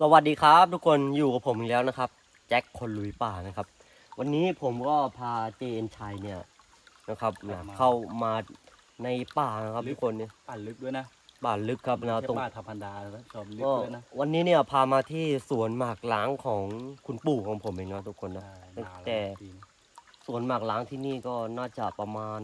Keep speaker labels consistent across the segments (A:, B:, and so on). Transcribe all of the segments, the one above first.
A: สวัสดีครับทุกคนอยู่กับผมอีกแล้วนะครับ แจ็คคนลุยป่านะครับ วันนี้ผมก็พาเจนชัยเนี่ยนะครับ
B: กลับมา
A: เข้ามาในป่านะครับทุกคนเนี่ย
B: ป่าลึกด้วยนะ
A: ป่าลึกครับนะ
B: ไม่
A: ตรง
B: ใช่ป่าธรรมดานะชมลึก
A: ก็
B: ด้วยนะ
A: วันนี้เนี่ยพามาที่สวนหมากล้างของคุณปู่ของผมเองนะทุกคนนะ
B: ใช่นาน
A: แต่
B: ล้วจริง
A: สวนหมากล้างที่นี่ก็น่าจะประมาณ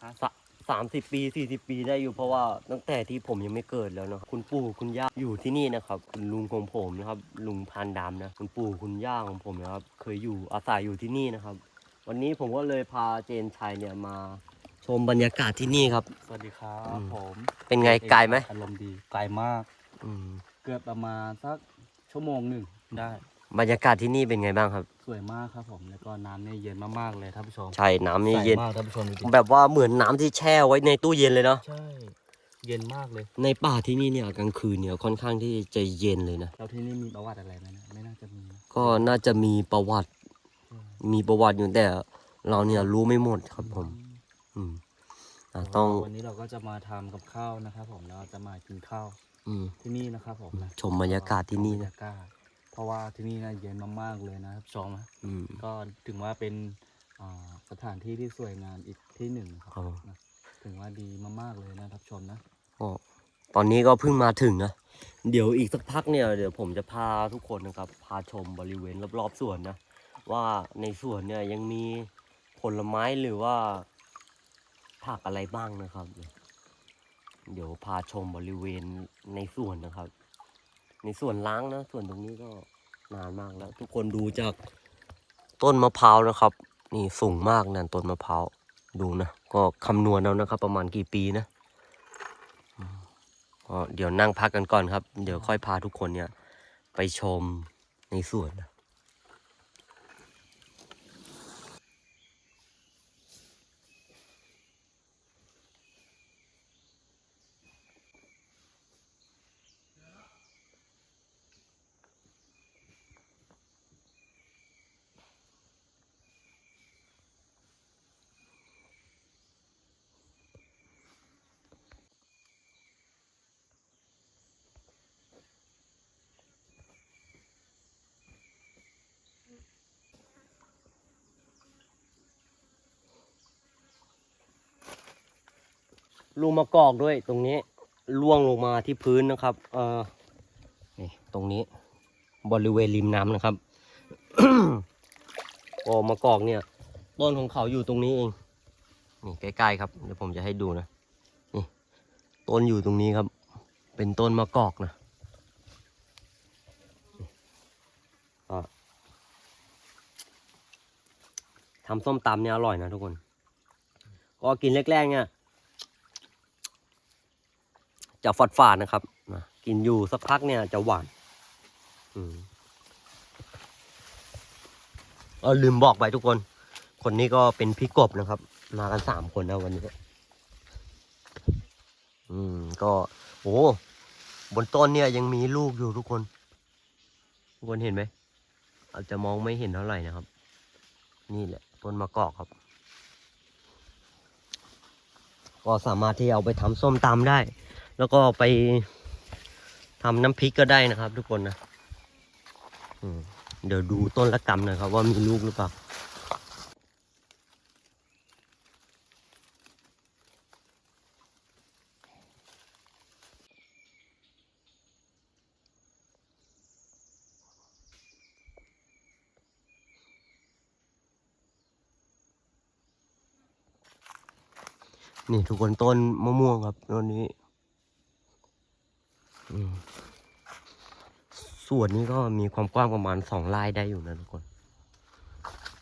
B: ห้า
A: สะ สามสิบปีสี่สิบปีได้อยู่เพราะว่าตั้งแต่ที่ผมยังไม่เกิดแล้วนะครับคุณปู่คุณย่าอยู่ที่นี่นะครับคุณลุงของผมนะครับลุงพันดำนะคุณปู่คุณย่าของผมนะครับเคยอยู่อาศัยอยู่ที่นี่นะครับ วันนี้ผมก็เลยพาเจนชัยเนี่ยมาชมบรรยากาศที่นี่ครับ
B: สวัสดีครั
A: อื
B: บ
A: ม
B: ผม
A: เป็นไงไกลไหม
B: อารมณ์ดีไกลมาก
A: อืม
B: เกือบประมาณสักชั่วโมงหนึ่งได้
A: บรรยากาศที่นี่เป็นไงบ้างครับ
B: สวยมากครับผมแล้วก็น้ำเนี่ยเย็นมากๆเลยท่านผู้ชม
A: ใช่น้ำนี่เย็น
B: ใสมากท่านผู้ชมดูดิ
A: แบบว่าเหมือนน้ำที่แช่ไว้ในตู้เย็นเลยเนาะ
B: ใช่เย็นมากเลย
A: ในป่าที่นี่เนี่ยกลางคืนเนี่ยค่อนข้างที่จะเย็นเลยนะ
B: แล้วที่นี่มีประวัติอะไรไหมนะไม่น่าจะมีนะ
A: ก็น่าจะมีประวัติ มีประวัติอยู่แต่ เราเนี่ยรู้ไม่หมดครับผม อืมอะต้อง
B: วันนี้เราก็จะมาทำกับข้าวนะครับผมแล้วจะมากินข้าว
A: อืม
B: ที่นี่นะครับผมนะ
A: ชมบรรยากาศที่นี่
B: บรร
A: นะ
B: ยากาศ เพราะว่าที่นี่นะเย็นมากๆเลยนะครับชมนะ
A: อืม
B: ก็ถือว่าเป็นอ่าสถานที่ที่สวยงามอีกที่หนึ่งครับ
A: ครับผม
B: นะถือว่าดีมากๆเลยนะครับชมนะ
A: ก็ตอนนี้ก็เพิ่งมาถึงนะ เดี๋ยวอีกสักพักเนี่ยเดี๋ยวผมจะพาทุกคนนะครับ พาชมบริเวณรอบๆสวนนะ ว่าในสวนเนี่ยยังมีผลไม้หรือว่าผักอะไรบ้างนะครับ เดี๋ยวพาชมบริเวณในสวนนะครับ ในสวนล้างนะ ส่วนตรงนี้ก็นานมากแล้ว ทุกคนดูจากต้นมะพร้าวนะครับ นี่สูงมากนะต้นมะพร้าวดูนะ ก็คำนวณเอานะครับ ประมาณกี่ปีนะอืมก็เดี๋ยวนั่งพักกันก่อนครับ เดี๋ยวค่อยพาทุกคนเนี่ย ไปชมในสวนนะ ลูกมะกอกด้วยตรงนี้ล่วงลงมาที่พื้นนะครับเออนี่ตรงนี้บริเวณริมน้ำนะครับโอ้มะกอกเนี่ยต้นของเขาอยู่ตรงนี้เอง นี่ใกล้ๆครับเดี๋ยวผมจะให้ดูนะนี่ต้นอยู่ตรงนี้ครับ เป็นต้นมะกอกนะทำส้มตำเนี่ยอร่อยนะทุกคน ก็กินแรกๆเนี่ย จะฝาดฝาดๆนะครับ กินอยู่สักพักเนี่ยจะหวานอืมเออลืมบอกไปทุกคน คนนี้ก็เป็นพี่กบนะครับ มากันสามคนนะวันนี้ อืม ก็ โอ้บนต้นเนี่ยยังมีลูกอยู่ทุกคน ทุกคนเห็นไหมอาจจะมองไม่เห็นเท่าไหร่นะครับ นี่แหละต้นมะกอกครับ ก็สามารถที่เอาไปทำส้มตำได้ แล้วก็ไปทำน้ำพริกก็ได้นะครับ ทุกคนนะเดี๋ยวดูต้นละกำหนะครับ ว่ามีลูกหรือเปล่านี่ทุกคนต้นมะม่วงครับต้นนี้ ส่วนนี้ก็มีความกว้างประมาณสองไร่ได้อยู่นะทุกคน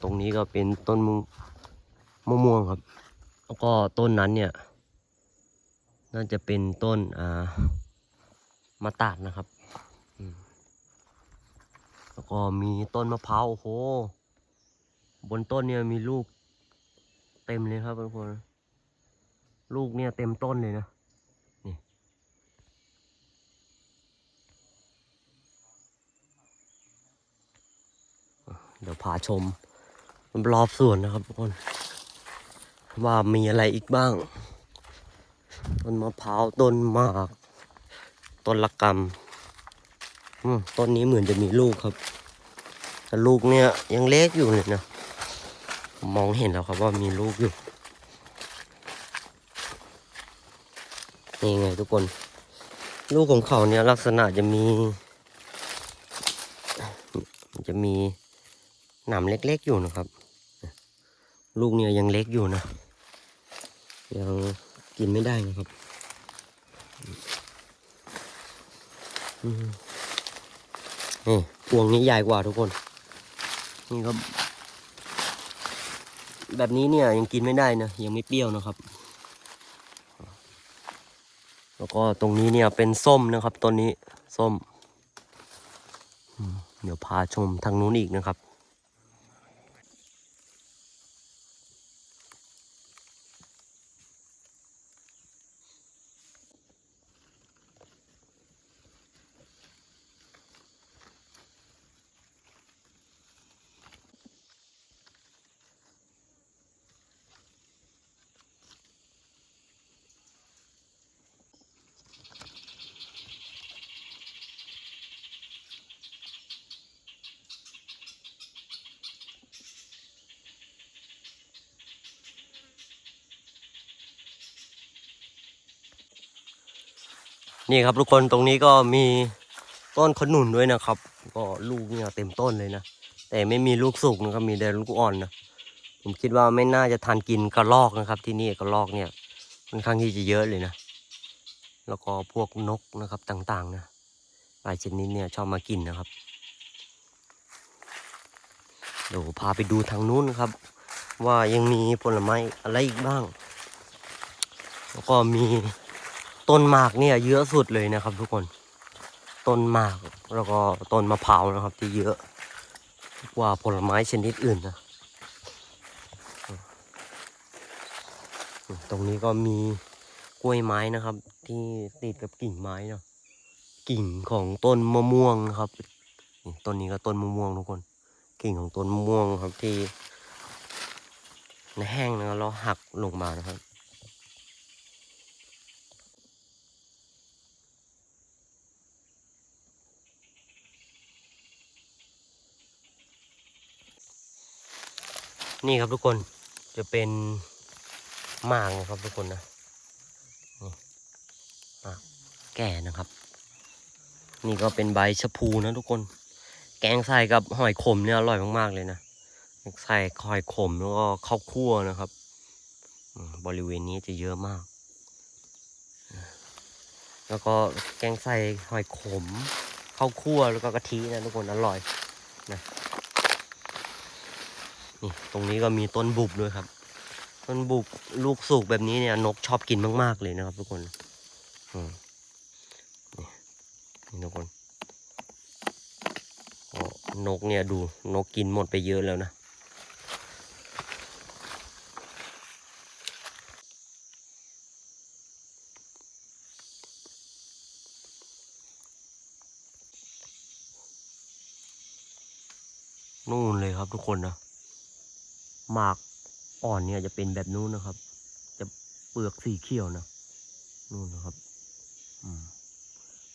A: ตรงนี้ก็เป็นต้นมะม่วงครับ แล้วก็ต้นนั้นเนี่ย น่าจะเป็นต้นอ่ามะตาดนะครับ แล้วก็มีต้นมะพร้าวโอ้โห บนต้นเนี่ยมีลูกเต็มเลยครับทุกคน ลูกเนี่ยเต็มต้นเลยนะ เดี๋ยวพาชมรอบสวนนะครับทุกคน ว่ามีอะไรอีกบ้าง ต้นมะพร้าวต้นหมากต้นละกอืมต้นนี้เหมือนจะมีลูกครับ แต่ลูกเนี่ยยังเล็กอยู่เลยนะมมองเห็นแล้วครับว่ามีลูกอยู่นี่ไงทุกคน ลูกของเขาเนี่ยลักษณะจะมี จะมี หนามเล็กๆอยู่นะครับ ลูกเนี่ยยังเล็กอยู่นะ ยังกินไม่ได้นะครับนี่พวงนี้ใหญ่กว่าทุกคน นี่ครับ แบบนี้เนี่ยยังกินไม่ได้นะ ยังไม่เปรี้ยวนะครับ แล้วก็ตรงนี้เนี่ยเป็นส้มนะครับต้นนี้ส้ม เดี๋ยวพาชมทางนู้นอีกนะครับ นี่ครับทุกคนตรงนี้ก็มีต้นขนุนด้วยนะครับ ก็ลูกเนี่ยเต็มต้นเลยนะ แต่ไม่มีลูกสุกนะครับมีแต่ลูกอ่อนนะผมคิดว่าไม่น่าจะทันกินกระรอกนะครับ ที่นี่กระรอกเนี่ยค่อนข้างที่จะเยอะเลยนะ แล้วก็พวกนกนะครับต่างๆนะหลายชนิดเนี่ยชอบมากินนะครับเดี๋ยวพาไปดูทางนู้นนะครับ ว่ายังมีผลไม้อะไรอีกบ้าง แล้วก็มี ต้นหมากเนี่ยเยอะสุดเลยนะครับ ทุกคน ต้นหมากแล้วก็ต้นมะพร้าวนะครับ ที่เยอะกว่าผลไม้ชนิดอื่นนะตรงนี้ก็มีกล้วยไม้นะครับ ที่ติดกับกิ่งไม้เนาะกิ่งของต้นมะม่วงนะครับต้นนี้ก็ต้นมะม่วงทุกคน กิ่งของต้นมะม่วงครับที่แห้งนะครับแล้วหักลงมานะครับ นี่ครับทุกคนจะเป็นหมากนะครับทุกคนนะนี่หมากแก่นะครับ นี่ก็เป็นใบชะพูนะทุกคน แกงใส่กับหอยขมเนี่ยอร่อยมากๆเลยนะใส่หอยขมแล้วก็ข้าวคั่วนะครับ บริเวณนี้จะเยอะมาก แล้วก็แกงใส่หอยขมข้าวคั่วแล้วก็กะทินะทุกคนอร่อยนะ นี่ตรงนี้ก็มีต้นบุบด้วยครับ ต้นบุบลูกสุกแบบนี้เนี่ยนกชอบกินมากๆเลยนะครับ ทุกคนนี่ทุกคนนกเนี่ยดูนกกินหมดไปเยอะแล้วนะนู่นเลยครับทุกคนนะ หมากอ่อนเนี่ยจะเป็นแบบนู้นนะครับ จะเปลือกสีเขียวนะนู่นนะครับอืม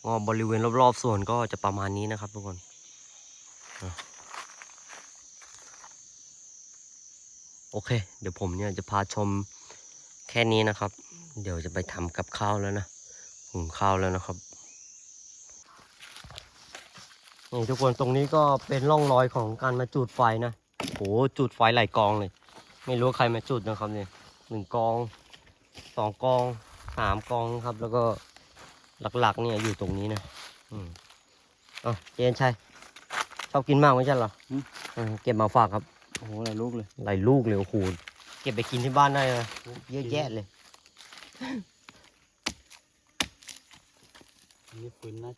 A: ก็บริเวณรอบๆสวนก็จะประมาณนี้นะครับทุกคนโอเค เดี๋ยวผมเนี่ยจะพาชมแค่นี้นะครับ เดี๋ยวจะไปทำกับข้าวแล้วนะหุงข้าวแล้วนะครับนี่ทุกคนตรงนี้ก็เป็นร่องรอยของการมาจุดไฟนะ โหจุดไฟหลายกองเลย ไม่รู้ใครมาจุดนะครับเนี่ยหนึ่งกองสองกองสามกองครับ แล้วก็หลักๆเนี่ยอยู่ตรงนี้นะอืมอะเจนชัยชอบกินมากไม่ใช่เหรอ
B: อืม
A: เออเก็บมาฝากครับ
B: โอ้โหหลายลูกเลย
A: หลายลูกเลยโอ้โหเก็บไปกินที่บ้านได้นะเยอะแยะเลย
B: นี่ฟื้นนะ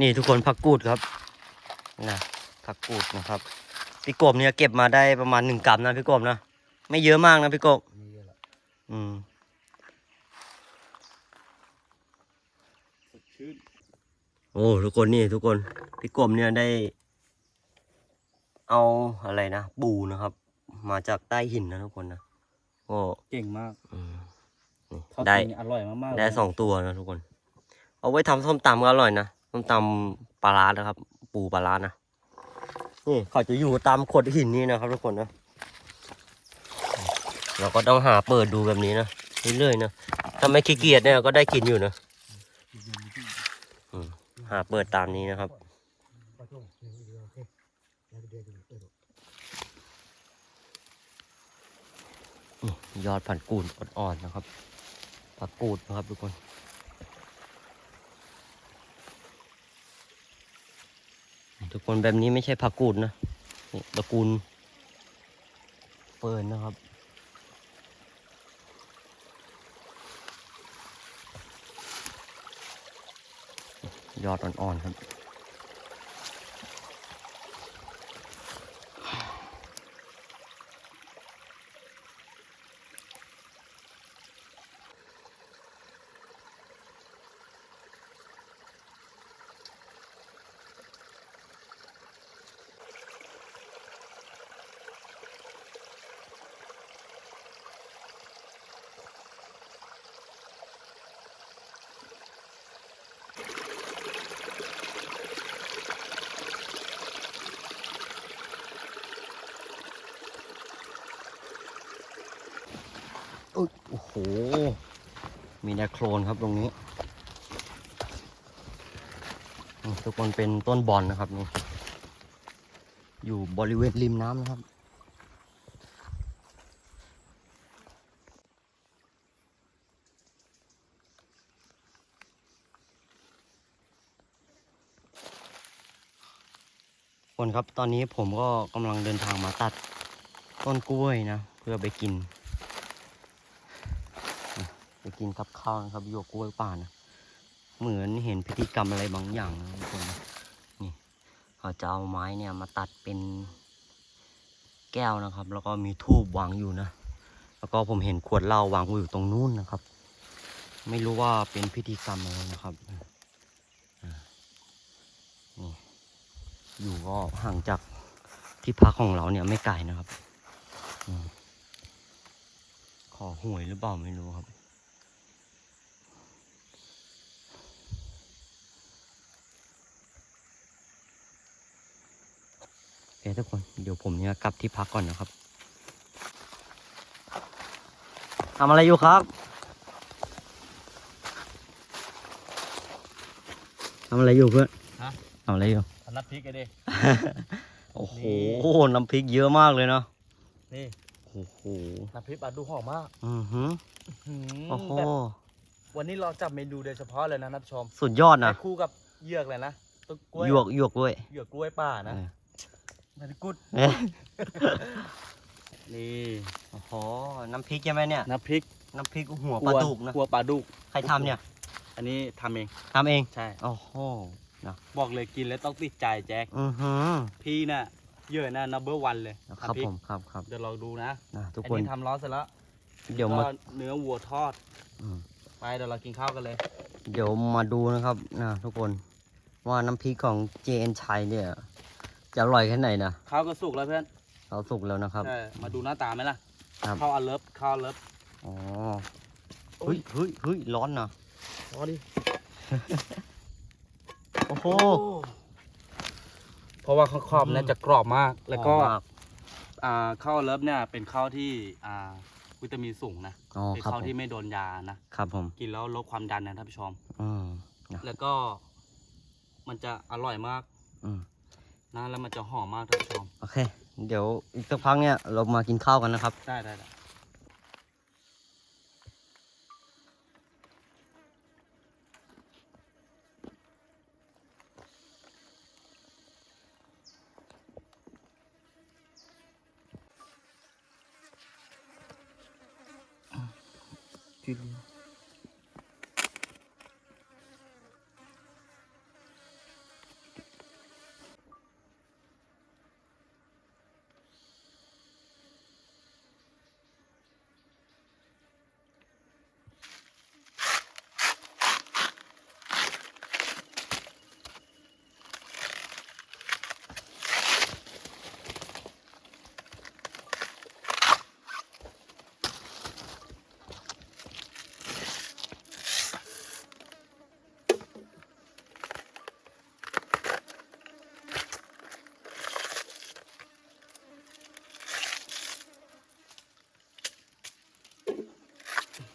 A: นี่ทุกคนผักกูดครับนะผักกูดนะครับพี่กบเนี่ยเก็บมาได้ประมาณหนึ่งกำนะพี่กบนะไม่เยอะมากนะพี่กบ
B: มีเยอะละ
A: อืม
B: สดชื่น
A: โอ้ทุกคนนี่ทุกคนพี่กบเนี่ยได้ เอาอะไรนะปูนะครับ มาจากใต้หินนะทุกคนนะโอ้
B: เก่งมาก
A: อืมนี่
B: ทอด
A: ได้
B: จริงอร่อยมากๆ
A: ได้
B: เลย
A: สองตัวนะทุกคน เอาไว้ทำส้มตำก็อร่อยนะ ส้มตำปลาร้านะครับ ปูปลาร้านะนี่เขาจะอยู่ตามโขดหินนี่นะครับทุกคนนะเราก็ต้องหาเปิดดูแบบนี้นะเรื่อยๆนะถ้าไม่ขี้เกียจเนี่ยก็ได้กินอยู่นะหาเปิดตามนี้นะครับยอดผันกูดอ่อนๆนะครับผักกูดนะครับทุกคน ทุกคนแบบนี้ไม่ใช่ผักกูดนะนี่ตระกูลเฟิร์นนะครับ ยอดอ่อนๆครับ มีแนโครนครับตรงนี้ ทุกคนเป็นต้นบอลนะครับนี่ อยู่บริเวณริมน้ำนะครับ คนครับตอนนี้ผมก็กำลังเดินทางมาตัดต้นกล้วยนะ เพื่อไปกิน ไปกินกับข้าวนะครับหยกกล้วยป่านะเหมือนเห็นพิธีกรรมอะไรบางอย่างนะทุกคนนะนี่เขาจะเอาไม้เนี่ยมาตัดเป็นแก้วนะครับ แล้วก็มีทูบวางอยู่นะ แล้วก็ผมเห็นขวดเหล้าวางอยู่ตรงนู้นนะครับ ไม่รู้ว่าเป็นพิธีกรรมอะไรนะครับอ่านี่อยู่ก็ห่างจากที่พักของเราเนี่ยไม่ไกลนะครับขอหวยหรือเปล่าไม่รู้ครับ โอเค ทุกคนเดี๋ยวผมเนี่ยกลับที่พักก่อนนะครับทำอะไรอยู่ครับทำอะไรอยู่เพื่อน
B: ฮะ
A: ทำอะไรอยู่
B: ทำน้ำพริกกันดิ
A: โอ้โห
B: นี่
A: น้ำพริกเยอะมากเลยเนาะ
B: นี่
A: โอ้โห
B: น้ำพริกปลาดูหอมมาก
A: อือหือ
B: หืม
A: โอ้โห
B: แบบวันนี้เราจับเมนูโดยเฉพาะเลยนะท่านผู้ชม
A: สุดยอดนะ
B: ให้คู่กับเหยือกเลยนะต้นกล้วย
A: หยวกหยวกด้วย
B: เหยือกกล้วยป่านะ
A: เออ
B: มันกุด
A: เอ๊ะ
B: นี่
A: โอ้โหน้ำพริกใช่ไหมเนี่ย
B: น้ำพริก
A: น้ำพริกหัวปลาดุกนะ
B: กัวปลาดุก
A: ใครทำเนี่ย
B: อันนี้ทำเอง
A: ทำเอง
B: ใช่
A: โอ้โห
B: บอกเลยกินแล้วต้องติดใจแจ็ค
A: อือหือ
B: พี่น่ะเหยื่อน่ะ number one เลย
A: ครับ
B: ทำพริก
A: ผมครับครับ
B: เดี๋ยวเราดูนะ
A: นะทุก
B: อัน
A: คน
B: นี้ทำร้อนเสร็จแล้ว
A: เดี๋ยวมา
B: ก็เนื้อวัวทอด
A: อืม
B: ไปเดี๋ยวเรากินข้าวกันเลย
A: เดี๋ยวมาดูนะครับนะทุกคนว่าน้ำพริกของ JN ชัยเนี่ย จะอร่อยแค่ไหนนะ
B: ข้าวก็สุกแล้วเพื่อน
A: เราสุกแล้วนะครับ
B: ใช่ มาดูหน้าตาไหมล่ะ
A: ครับ
B: ข้าวอัลเลิฟข้าวอัลเลิฟ
A: อ๋อเฮ้ยเฮ้ยเฮ้ยร้อนนะ
B: รอดิ
A: โอ้โห
B: เพราะว่าข้าวครอบเนี่ยจะกรอบมาก แล้วก็
A: หอมมาก
B: อ่าข้าวอัลเลิฟเนี่ยเป็นข้าวที่อ่าวิตามินสูงนะ
A: อ๋อ
B: เป็น
A: ครับ
B: ข้าว
A: ผม
B: ที่ไม่โดนยานะ
A: ครับผม
B: กินแล้วลดความดันนะท่านผู้ชม
A: อืม
B: แล้วก็มันจะอร่อยมาก
A: อืม
B: นะแล้วมันจะหอมมากท่านผู้ชม
A: โอเค เดี๋ยวอีกสักพักเนี่ยเรามากินข้าวกันนะครับ
B: ได้ได้ได้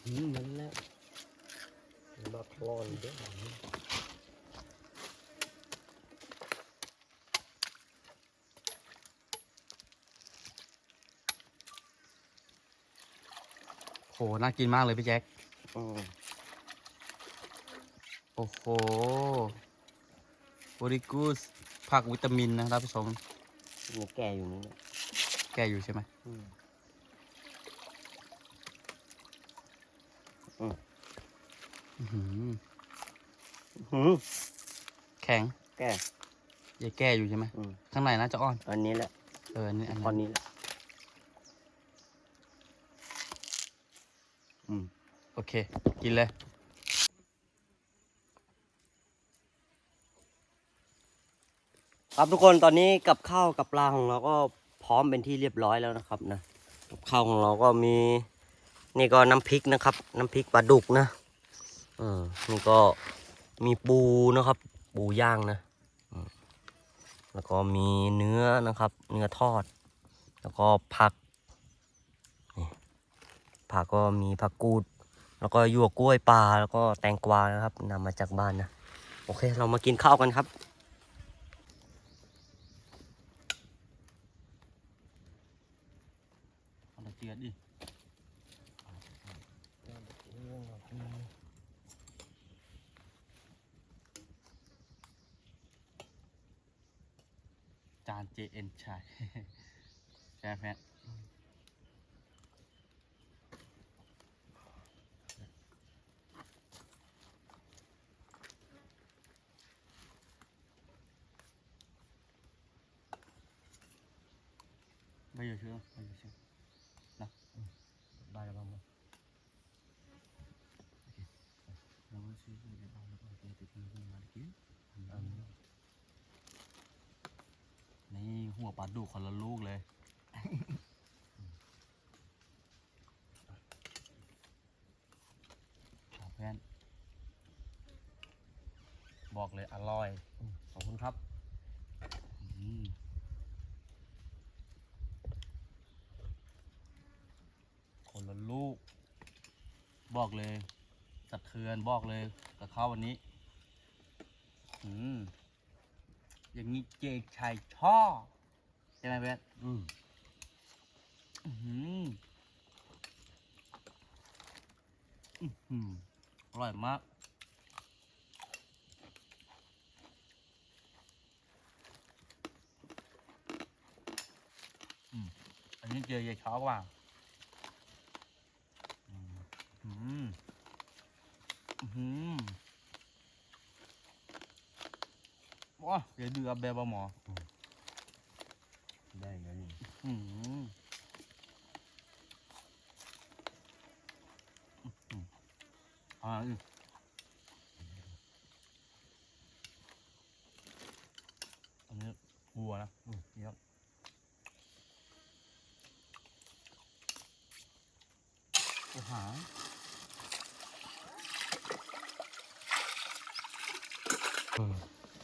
A: นั่นแหละบักร้อนเด้อ
B: โห น่ากินมากเลยพี่แจ็ค
A: อืม
B: โอ้โหบริกูสผักวิตามินนะท่านผู้ชม
A: มีแก่อยู่นี่นะ
B: แกอยู่ใช่ไหม
A: อืม
B: อื้อหือ
A: หืม
B: แข็ง
A: แก่
B: ยายแก่อยู่ใช่ไหม
A: อืม
B: ข้างในน่าจะอ่อน
A: อันนี้แหละ
B: เอออันนี้อัน
A: ตอน
B: นี้
A: นี้แหละอืม
B: โอเค กินเลย
A: ครับทุกคนตอนนี้กับข้าวกับปลาของเราก็พร้อมเป็นที่เรียบร้อยแล้วนะครับนะกับข้าวของเราก็มี นี่ก็น้ำพริกนะครับ น้ำพริกปลาดุกนะเออนี่ก็มีปูนะครับ ปูย่างนะแล้วก็มีเนื้อนะครับ เนื้อทอด แล้วก็ผักผักก็มีผักกูด แล้วก็ยั่วกกล้วยปลาแล้วก็แตงกวานะครับนำมาจากบ้านนะ โอเค เรามากินข้าวกันครับ
B: เอาตะเกียบดิ จาน JN ใช่ใช่ไหมแพทไม่อยู่เชื่อไม่อยู่เชื่อ
A: บ้าน
B: หัวปลาดุกคนละลูกเลยเอาเพื่อน บอกเลยอร่อย
A: ขอบคุณครับ
B: คนละลูก บอกเลยสะเทือนบอกเลยกับข้าววันนี้ อืม อย่างนี้เจกชัยชอบใช่ไหมเบส
A: อืม
B: อื้อหืออื้อหืออร่อยมาก อืมอันนี้เจอเยายเช้ากว่าอืมอืมอื้อหือ ว้าเดี๋ยวดูอับแบบหมอ
A: ได้นะนี่
B: อืมอืมอ่าอืมอันนี้วัวนะอืมนี่ครับโอ้หา
A: อื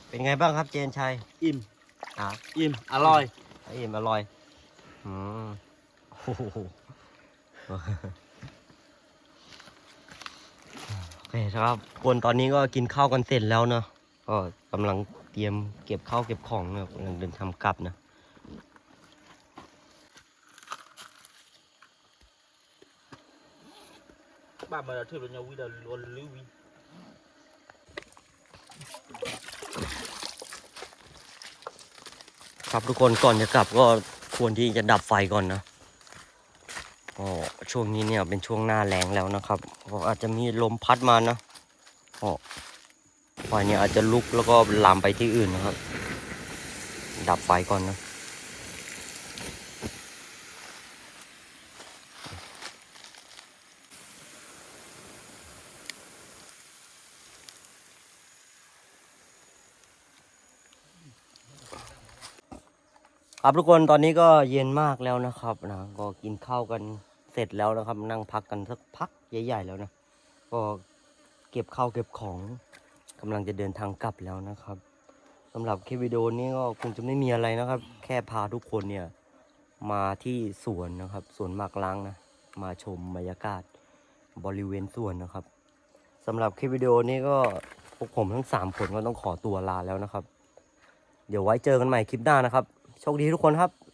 A: เป็นไงบ้างครับเจนชัย
B: อิ่ม
A: อะ
B: อิ่มอร่อย
A: อิ่มอร่อยอืมโอ้โหโอเคครับคนตอนนี้ก็กินข้าวกันเสร็จแล้วเนาะก็กำลังเตรียมเก็บข้าวเก็บของเนาะกำลังเดินทำกลับนะ
B: บ้านมาเถื่อนยังวิดาล้วนลือวิ
A: ครับทุกคนก่อนจะกลับก็ควรที่จะดับไฟก่อนนะอ๋อช่วงนี้เนี่ยเป็นช่วงหน้าแรงแล้วนะครับก็อาจจะมีลมพัดมานะอ๋อไฟเนี่ยอาจจะลุกแล้วก็ลามไปที่อื่นนะครับ ดับไฟก่อนนะ ครับทุกคนตอนนี้ก็เย็นมากแล้วนะครับนะก็กินข้าวกันเสร็จแล้วนะครับ นั่งพักกันสักพักใหญ่ๆแล้วนะ ก็เก็บข้าวเก็บของกำลังจะเดินทางกลับแล้วนะครับ สำหรับคลิปวิดีโอนี้ก็คงจะไม่มีอะไรนะครับ แค่พาทุกคนเนี่ยมาที่สวนนะครับสวนมากล้างนะ มาชมบรรยากาศบริเวณสวนนะครับ สำหรับคลิปวิดีโอนี้ก็พวกผมทั้ง3คนก็ต้องขอตัวลาแล้วนะครับ เดี๋ยวไว้เจอกันใหม่คลิปหน้านะครับ โชคดีทุกคนครับ